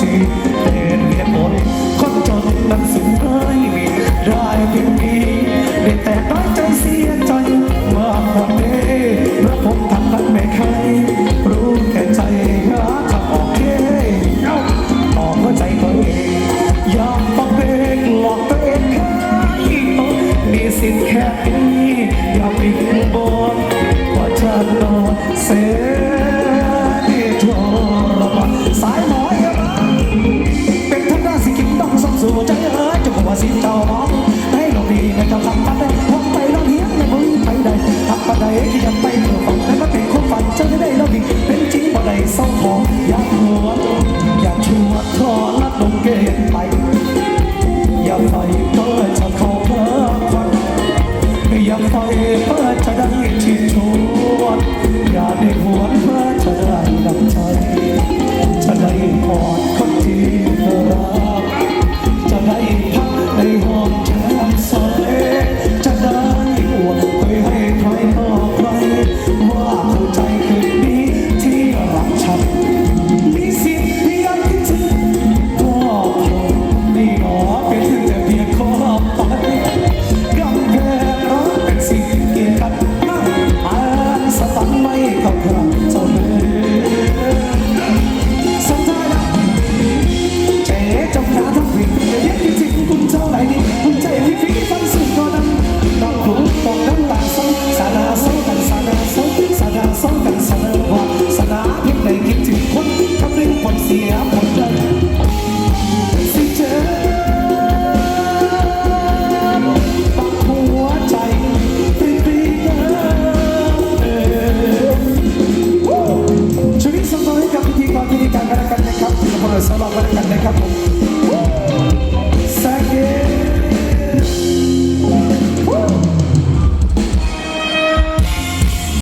ทีเป็นเหตุผลคนจนนั้นสิ้นไม่มีได้เพียงนี้ได้แต่น้อยใจเสียใจมากกว่านี้เพระผมทำนั้นไม่เคยรู้แค่ใจหาทางอกเคออกหัวใจตัวเองอมต้องเองหลอกเองแค่มีสิทธิ์แค่ ที่ทำไปเพื่อฝันและก็เป็นความฝันจะได้ได้เราดีเป็นจริงบ่ได้เศร้าหออยากหัวอยากชัวทอลัดลงเกณฑ์ไป อย่าไปเพื่อจะเข้าเพื่อฝันอย่าไปเพื่อจะได้ชิดชวนอย่าได้หวน México.